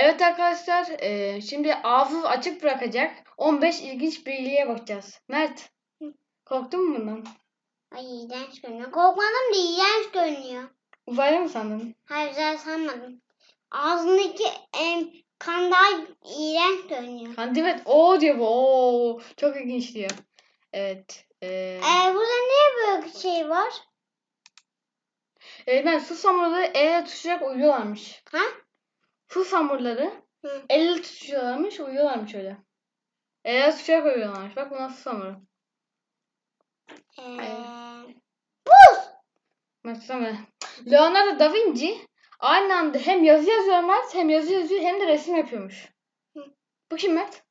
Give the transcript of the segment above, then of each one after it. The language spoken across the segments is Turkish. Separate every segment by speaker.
Speaker 1: Evet arkadaşlar, e, şimdi ağzı açık bırakacak 15 ilginç bilgiye bakacağız. Mert, korktun mu bundan?
Speaker 2: Ay iğrenç görünüyor. Korkmadım da iğrenç görünüyor.
Speaker 1: Uzaylı mı sandın?
Speaker 2: Hayır güzel sanmadım. Ağzındaki em, kan daha iğrenç görünüyor.
Speaker 1: Hadi evet, o diyor bu, o çok ilginç diyor. Evet. E,
Speaker 2: Ee, burada niye böyle bir şey var?
Speaker 1: e, ben su samurları elle tutuşarak uyuyorlarmış.
Speaker 2: Ha?
Speaker 1: Su samurları
Speaker 2: Hı.
Speaker 1: elle tutuşuyorlarmış, uyuyorlarmış öyle. Elle tutuşarak uyuyorlarmış. Bak bu nasıl su samuru.
Speaker 2: Ee,
Speaker 1: Mesela Leonardo da Vinci aynı anda hem yazı yazıyor Mert, hem yazı yazıyor hem de resim yapıyormuş.
Speaker 2: Hı.
Speaker 1: Bu kim Mert?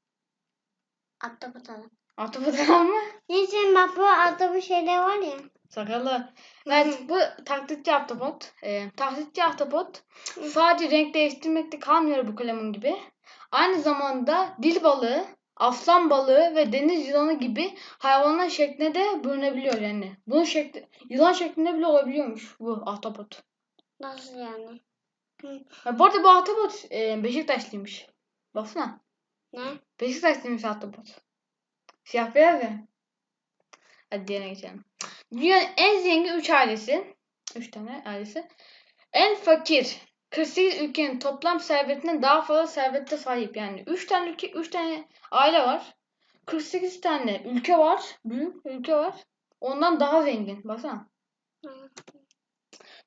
Speaker 2: ahtapot adam.
Speaker 1: Ahtapot adam mı?
Speaker 2: Neyse bak bu bu şeyler var ya.
Speaker 1: Sakallı. Evet bu taklitçi ahtapot. Ee, taklitçi ahtapot sadece renk değiştirmekte kalmıyor bu kalemun gibi. Aynı zamanda dil balığı, aslan balığı ve deniz yılanı gibi hayvanlar şeklinde de bölünebiliyor yani. Bunun şekli, yılan şeklinde bile olabiliyormuş bu ahtapot.
Speaker 2: Nasıl yani?
Speaker 1: Ha, bu arada bu ahtapot e, Beşiktaşlıymış. Baksana.
Speaker 2: Ne?
Speaker 1: Beşiktaşlıymış ahtapot. Siyah beyaz ya. Hadi diğerine geçelim. Dünyanın en zengin 3 ailesi. 3 tane ailesi. En fakir 48 ülkenin toplam servetinden daha fazla servette sahip. Yani 3 tane ülke, 3 tane aile var. 48 tane ülke var. Büyük ülke var. Ondan daha zengin. Baksana.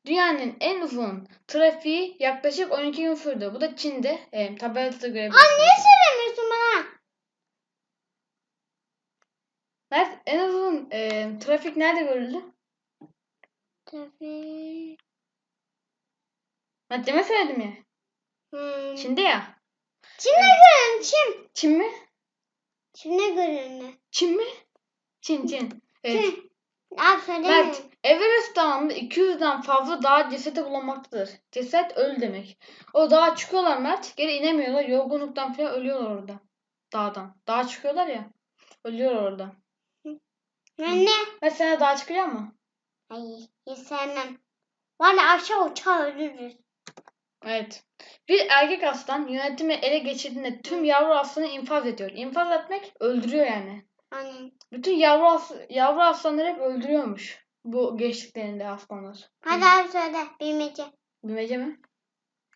Speaker 1: Dünyanın en uzun trafiği yaklaşık 12 gün sürdü. Bu da Çin'de. E, tabelada görebilirsiniz.
Speaker 2: Niye söylemiyorsun bana?
Speaker 1: Mert, en uzun e, trafik nerede görüldü?
Speaker 2: Tabii.
Speaker 1: Mert deme söyledim ya.
Speaker 2: Hmm.
Speaker 1: Çin'de ya.
Speaker 2: Çin'de görün Çin.
Speaker 1: Çin mi?
Speaker 2: Çin'de görün.
Speaker 1: Çin mi? Çin, Çin. Evet.
Speaker 2: Çin.
Speaker 1: Mert, Everest Dağı'nda 200'den fazla dağ cesedi bulunmaktadır. Ceset ölü demek. O dağa çıkıyorlar Mert. Geri inemiyorlar. Yorgunluktan falan ölüyorlar orada. Dağdan. Dağa çıkıyorlar ya. Ölüyorlar orada.
Speaker 2: Ben ne?
Speaker 1: Mert sen de dağa çıkacak mısın?
Speaker 2: Hayır hiç sevmem. Valla aşağı uçağı ölürüz.
Speaker 1: Evet. Bir erkek aslan yönetimi ele geçirdiğinde tüm yavru aslanı infaz ediyor. İnfaz etmek öldürüyor yani.
Speaker 2: Hani.
Speaker 1: Bütün yavru, as yavru aslanları hep öldürüyormuş. Bu geçtiklerinde aslanlar.
Speaker 2: Hadi abi söyle bilmece.
Speaker 1: Bilmece mi?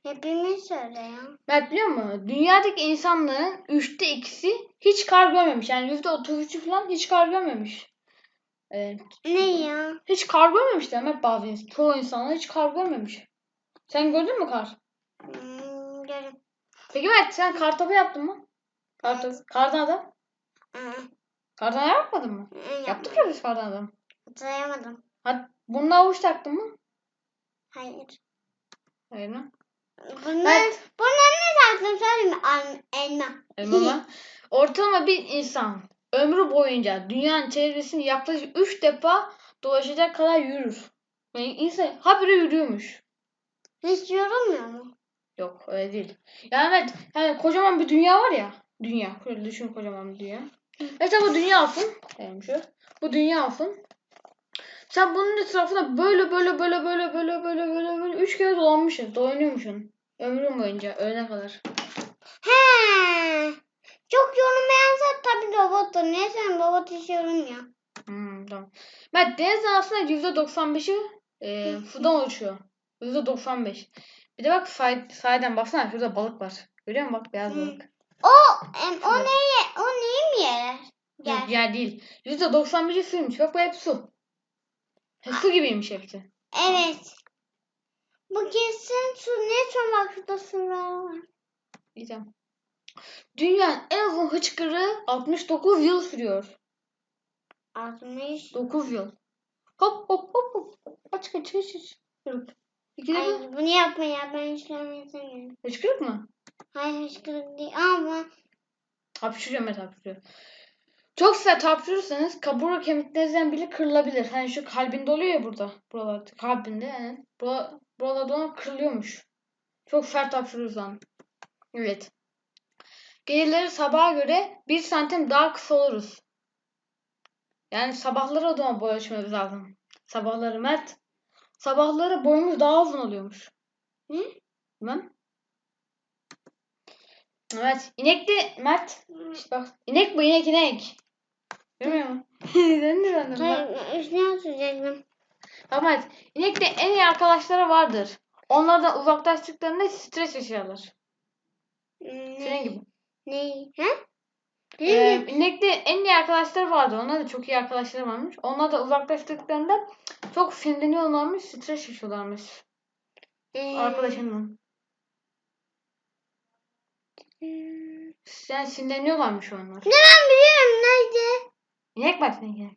Speaker 2: Hepimiz söyle ya.
Speaker 1: Mert biliyor musun? Dünyadaki insanların üçte ikisi hiç kar görmemiş. Yani yüzde otuz üçü falan hiç kar görmemiş. Evet.
Speaker 2: Ne ya?
Speaker 1: Hiç kar görmemişler Mert bazı insan. Çoğu insanlar hiç kar görmemiş. Sen gördün mü kar?
Speaker 2: Hmm, görün.
Speaker 1: Peki Mert sen kar topu yaptın mı? Kar topu. Kardan adam.
Speaker 2: Aa,
Speaker 1: Kardan adam yapmadın mı?
Speaker 2: aa,
Speaker 1: Yaptık ya biz kardan adam.
Speaker 2: Hatırlayamadım.
Speaker 1: Hadi bununla avuç taktın mı?
Speaker 2: Hayır.
Speaker 1: Hayır mı?
Speaker 2: Bunlar, bunlar ne taktım söyleyeyim mi? Al, elma.
Speaker 1: Elmama. Ortalama bir insan ömrü boyunca dünyanın çevresini yaklaşık 3 defa dolaşacak kadar yürür. Yani insan habire yürüyormuş.
Speaker 2: Hiç yorulmuyor mu?
Speaker 1: Yok öyle değil. Yani evet yani kocaman bir dünya var ya. Dünya. Şöyle düşün kocaman bir dünya. Mesela bu dünya olsun. Yani şu. Bu dünya olsun. Sen bunun etrafında böyle böyle böyle böyle böyle böyle böyle böyle üç kere dolanmışsın. Dolanıyormuşsun. Ömrün boyunca ölene kadar.
Speaker 2: He. Çok yorulmayansa tabii robottur. Niye sen robot hiç yorulmuyor?
Speaker 1: Hmm, tamam. Mert deniz aslında %95'i e, sudan oluşuyor. %95. Bir de bak say, sayeden baksana şurada balık var. Görüyor musun bak beyaz balık.
Speaker 2: O, em, o neye, o neyi mi yer? Yer.
Speaker 1: yer değil. %95'i suymuş. Bak bu hep su. He, su gibiymiş hepsi.
Speaker 2: Evet. Bu kesin su. Ne son vakıfta sular var?
Speaker 1: Diyeceğim. Dünyanın en uzun hıçkırığı 69 yıl sürüyor.
Speaker 2: 60.
Speaker 1: 9 yıl. Hop hop hop hop. Kaç kaç kaç. Hırp. İkide
Speaker 2: Ay
Speaker 1: bir.
Speaker 2: bunu yapma ya. Ben hiç görmeyi sevmiyorum.
Speaker 1: Hıçkırık mı?
Speaker 2: Hayır hiç kırık değil. Ama
Speaker 1: Hapşırıyor Mehmet hapşırıyor. Çok sert hapşırırsanız kaburga kemiklerinizden biri kırılabilir. Hani şu kalbinde oluyor ya burada. Buralar kalbinde yani. Bura, buralarda olan kırılıyormuş. Çok sert hapşırırsan. Evet. Geceleri sabaha göre 1 santim daha kısa oluruz. Yani sabahları o zaman boy ölçmemiz lazım. Sabahları Mert. Sabahları boyumuz daha uzun oluyormuş.
Speaker 2: Hı?
Speaker 1: Bilmem. Evet. İnek de Mert. İşte bak. İnek bu inek inek. Musun? Sen de bak.
Speaker 2: Hayır, üstüne atacaktım.
Speaker 1: Bak Mert. İnek de en iyi arkadaşları vardır. Onlardan uzaklaştıklarında stres yaşarlar. Senin gibi.
Speaker 2: Ne? Ha?
Speaker 1: Ee, inekte en iyi arkadaşları vardı. Onlar da çok iyi arkadaşları varmış. Onlar da uzaklaştıklarında çok sinirleniyorlarmış, stres yaşıyorlarmış.
Speaker 2: Ee,
Speaker 1: Arkadaşımla.
Speaker 2: hmm.
Speaker 1: Yani sinirleniyorlarmış onlar.
Speaker 2: Ne ben biliyorum nerede?
Speaker 1: İnek ne inek.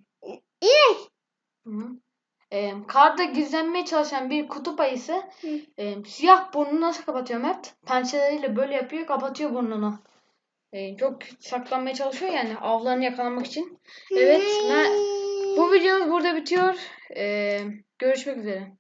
Speaker 2: İnek.
Speaker 1: Hı hı. Ee, karda gizlenmeye çalışan bir kutup ayısı
Speaker 2: Hı.
Speaker 1: e, siyah burnunu nasıl kapatıyor Mert? Pençeleriyle böyle yapıyor, kapatıyor burnunu. Ee, çok saklanmaya çalışıyor yani avlarını yakalamak için. Evet, ben- Bu videomuz burada bitiyor. Ee, görüşmek üzere.